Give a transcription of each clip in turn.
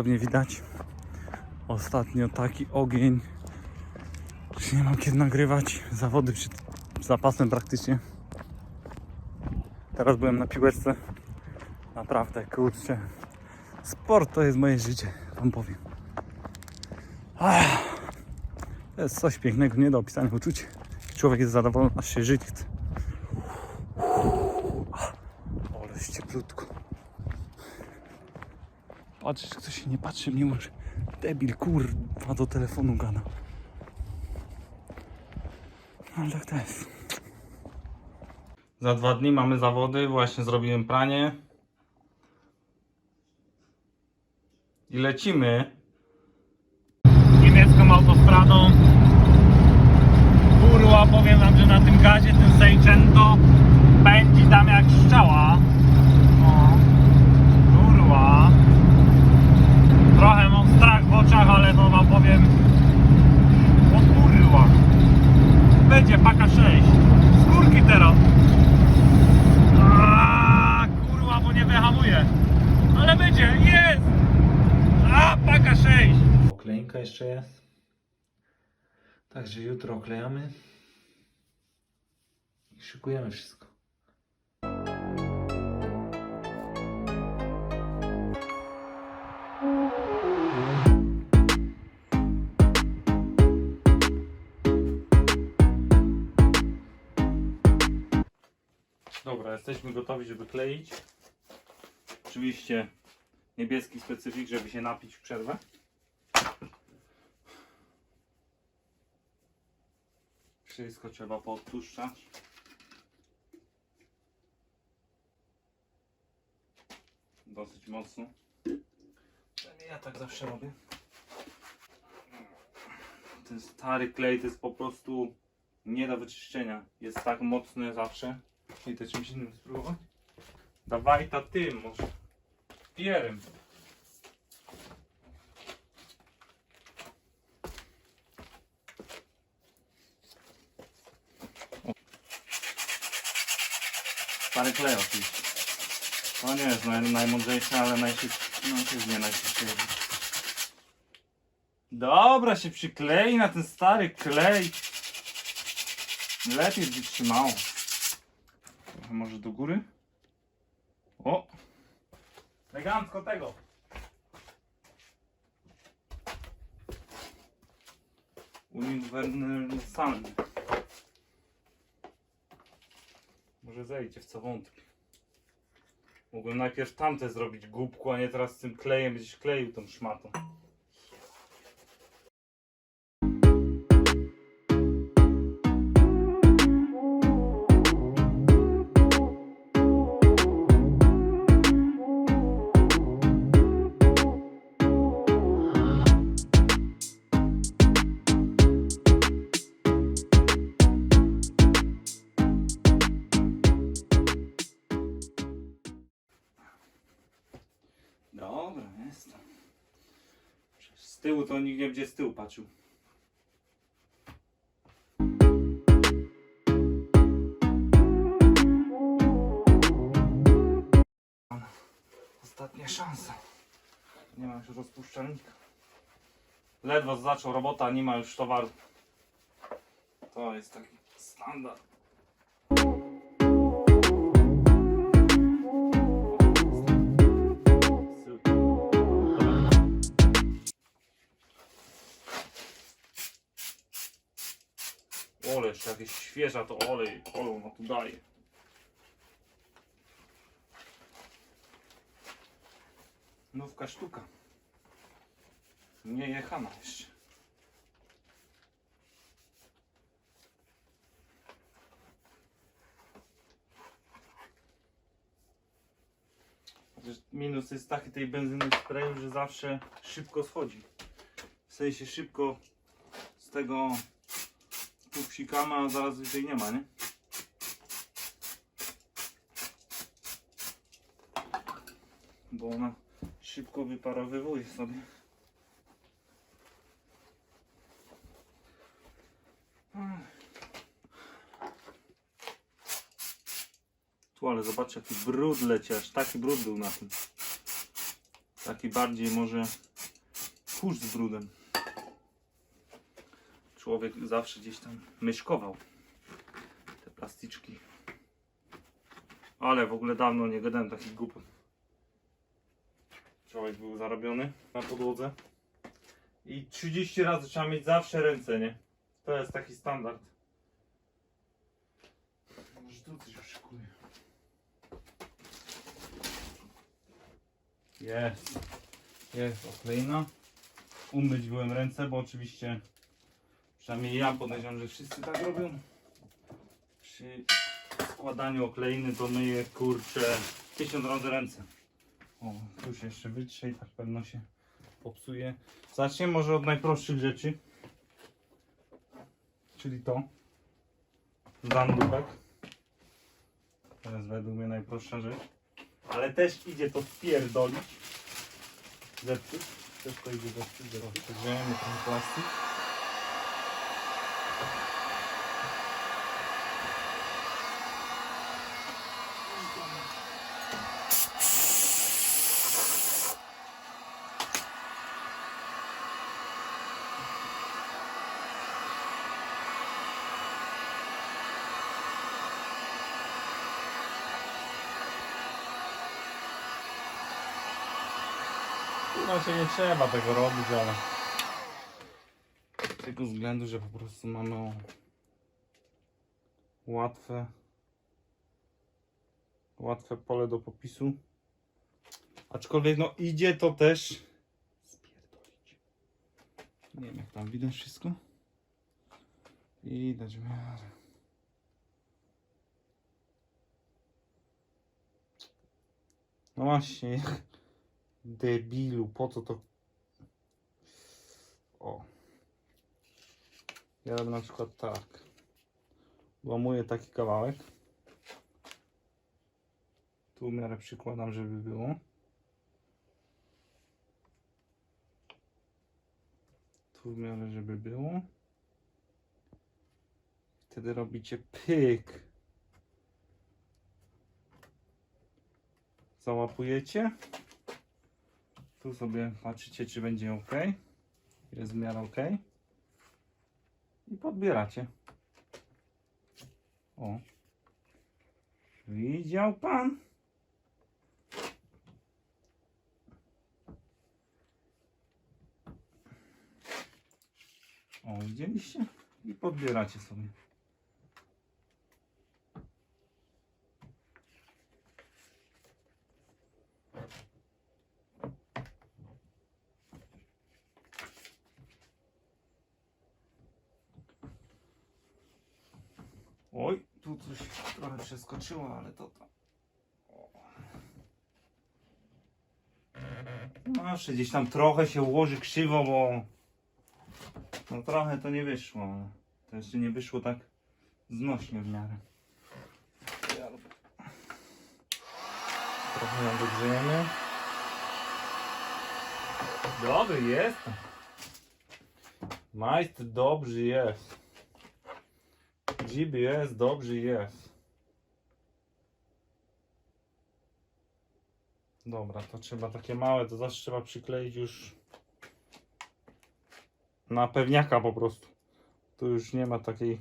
pewnie widać. Ostatnio taki ogień, że nie mam kiedy nagrywać. Zawody przed zapasem praktycznie. Teraz byłem na piłeczce. Naprawdę, kurczę. Sport to jest moje życie, wam powiem. Ach, to jest coś pięknego, nie do opisania uczucie. Człowiek jest zadowolony, aż się żyć chce. Ale jest cieplutko. Patrz, czy ktoś się nie patrzy, mimo że debil, kurwa, do telefonu gada. No, Ale tak to jest. Za dwa dni mamy zawody, właśnie zrobiłem pranie. I lecimy. Niemiecką autostradą. Kurwa, powiem wam, że na tym gazie ten Seicento pędzi tam jak szczała. O, kurwa. Trochę mam strach w oczach, ale to wam powiem. O kurwa. Będzie paka 6. Z górki teraz. Aaaa, kurwa, bo nie wyhamuje. Ale będzie, jest! A, paka 6. Oklejka jeszcze jest. Także jutro oklejamy. I szykujemy wszystko. Dobra, jesteśmy gotowi, żeby kleić. Oczywiście niebieski specyfik, żeby się napić w przerwę. Wszystko trzeba podpuszczać. Dosyć mocno. Ja tak zawsze robię. Ten stary klej to jest po prostu nie do wyczyszczenia. Jest tak mocny zawsze. I to czymś innym spróbować? Dawaj ta tym może. Pierem. Stary klej oczywiście. To nie jest naj, najmądrzejsze, ale najszybciej. No też nie najszybciej. Dobra, się przyklei na ten stary klej. Lepiej by trzymało. Trochę może do góry. O! Elegancko tego. Uniwersalny. Może zejdzie w co wątpię. Mogłem najpierw tamte zrobić głupku, a nie teraz z tym klejem będziesz kleił tą szmatą. Z tyłu to nikt nie będzie z tyłu patrzył. Ostatnia szansa. Nie ma już rozpuszczalnika. Ledwo zaczął robota, nie ma już towaru. To jest taki standard. Jeszcze jakieś świeża to olej, olą no tu daje. Nówka sztuka. Nie jechana jeszcze. Minus jest taki tej benzyny w sprayu, że zawsze szybko schodzi. W sensie szybko z tego tu psikamy, a zaraz tutaj nie ma, nie? Bo ona szybko wyparowywuje sobie. Tu ale zobacz jaki brud leci, aż taki brud był na tym. Taki bardziej może kurz z brudem. Człowiek zawsze gdzieś tam myszkował te plasticzki. Ale w ogóle dawno nie gadałem takich głupot. Człowiek był zarobiony na podłodze. I 30 razy trzeba mieć zawsze ręce, nie? To jest taki standard. Może tu coś szykuje. Jest. Jest okleina. Umyć byłem ręce, bo oczywiście przynajmniej ja podejrzewam, że wszyscy tak robią. Przy składaniu okleiny to myję kurczę tysiąc razy ręce. O, tu się jeszcze wytrze i tak pewno się popsuje. Zacznijmy może od najprostszych rzeczy. Czyli to. Zandupek. To jest według mnie najprostsza rzecz. Ale też idzie to spierdolić. Zepsuć. Też to idzie zepsuć. Przegrzejemy ten plastik. No się nie trzeba tego robić, ale z tego względu, że po prostu mamy łatwe łatwe pole do popisu. Aczkolwiek no idzie to też spierdolić. Nie wiem jak tam widać wszystko. Widać w miarę. No właśnie. Debilu, po co to? O. Ja na przykład tak. Łamuję taki kawałek. Tu w miarę przykładam, żeby było. Tu w miarę, żeby było. Wtedy robicie pyk. Załapujecie. Tu sobie patrzycie, czy będzie ok. Jest w miarę ok. I podbieracie. O. Widział pan? O, widzieliście? I podbieracie sobie. Oj, tu coś trochę przeskoczyło, ale to to. No, jeszcze gdzieś tam trochę się ułoży krzywo, bo no trochę to nie wyszło, to jeszcze nie wyszło tak znośnie w miarę. Trochę ją dogrzejemy. Dobry jest. Majster dobry jest. Jest, dobry jest. Dobra, to trzeba takie małe, to zawsze trzeba przykleić już na pewniaka po prostu. Tu już nie ma takiej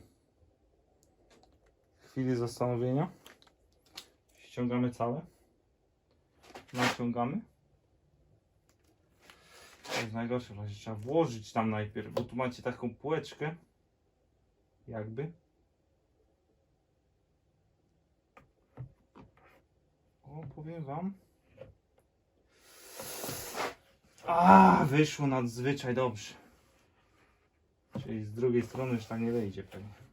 chwili zastanowienia. Ściągamy całe. Naciągamy. To jest najgorsze, razie trzeba włożyć tam najpierw, bo tu macie taką półeczkę. Jakby. O, powiem wam. A, wyszło nadzwyczaj dobrze. Czyli z drugiej strony już tak nie wejdzie pewnie.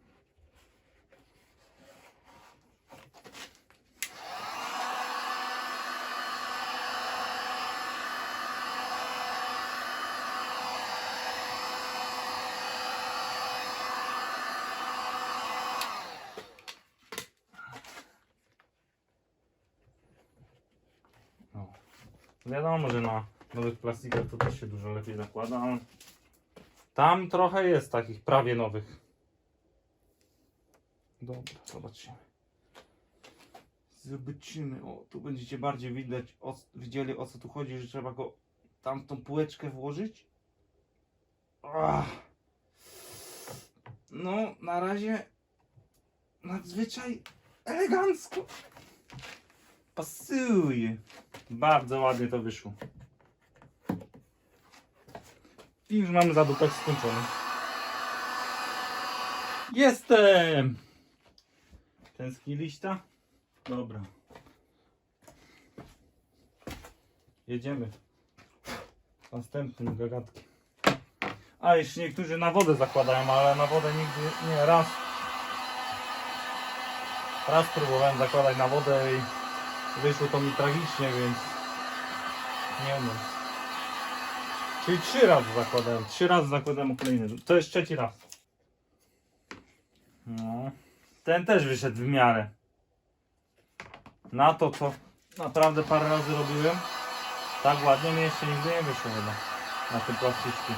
Wiadomo, że na nowych plastikach to też się dużo lepiej nakłada, ale tam trochę jest takich prawie nowych. Dobra, zobaczymy. Zobaczymy. O, tu będziecie bardziej widać, o, widzieli o co tu chodzi, że trzeba go tam tą półeczkę włożyć Ach. No, na razie nadzwyczaj elegancko. Pasuje. Bardzo ładnie to wyszło. I już mamy zadupek skończony. Jestem! Tęskni liśta? Dobra. Jedziemy. Następnym gagatkiem. A jeszcze niektórzy na wodę zakładają, ale na wodę nigdy nie raz. Raz próbowałem zakładać na wodę i wyszło to mi tragicznie, więc nie umiem. Czyli trzy razy zakładałem. Trzy razy zakładałem oklejny. To jest trzeci raz. No. Ten też wyszedł w miarę. Na to, co naprawdę parę razy robiłem, tak ładnie mi jeszcze nigdy nie wyszło chyba. Na tym plastyczku.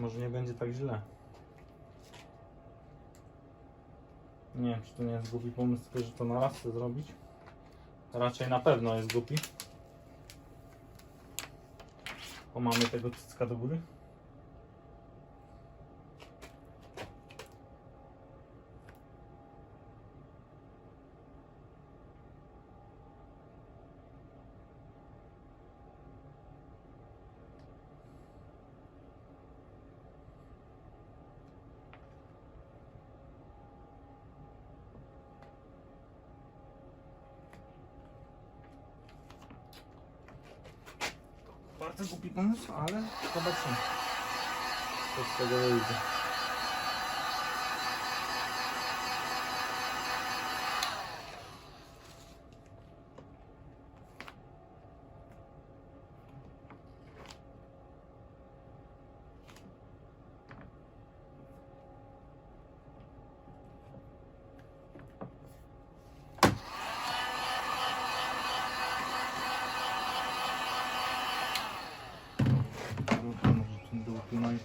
Może nie będzie tak źle. Nie wiem, czy to nie jest głupi pomysł, tylko że to na raz chcę zrobić. Raczej na pewno jest głupi. Bo mamy tego cycka do góry. Bardzo głupi pomysł, ale zobaczymy. Co z.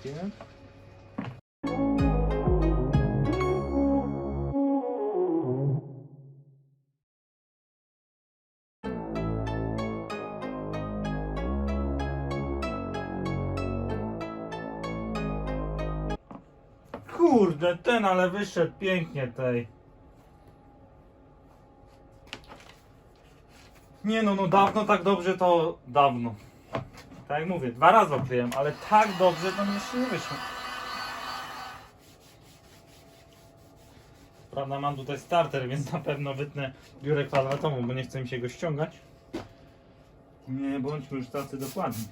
najpierw. Kurde, ten ale wyszedł pięknie tej. Nie no, no dawno tak dobrze to dawno. Tak jak mówię, dwa razy okryłem, ale tak dobrze to mi jeszcze nie wyszło. Prawda, mam tutaj starter, więc na pewno wytnę biurę kwadratową, bo nie chce mi się go ściągać. Nie bądźmy już tacy dokładni.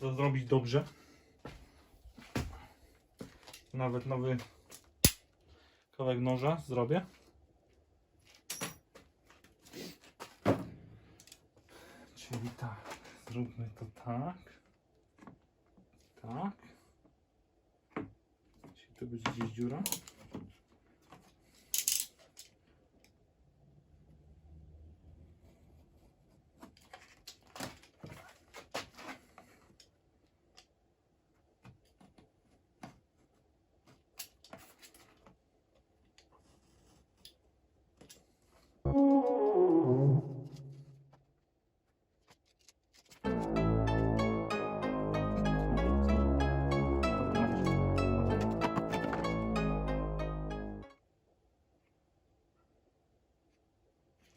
To zrobić dobrze. Nawet nowy kawałek noża zrobię. Czyli tak, zróbmy to tak. Tak. Czyli to będzie gdzieś dziura.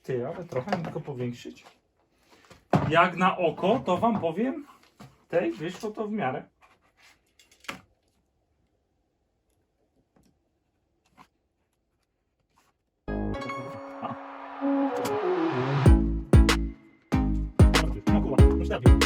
Ty, ale trochę tylko powiększyć. Jak na oko, to wam powiem, tej wyszło to w miarę. No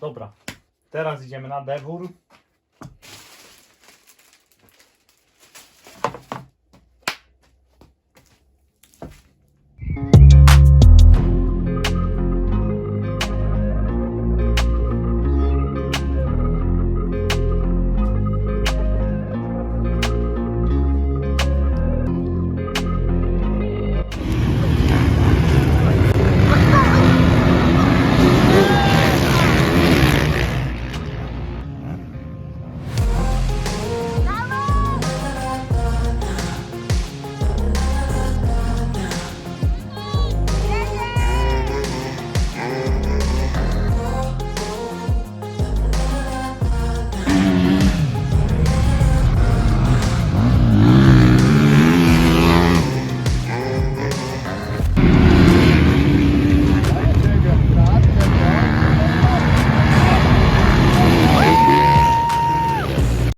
Dobra, teraz idziemy na dewór.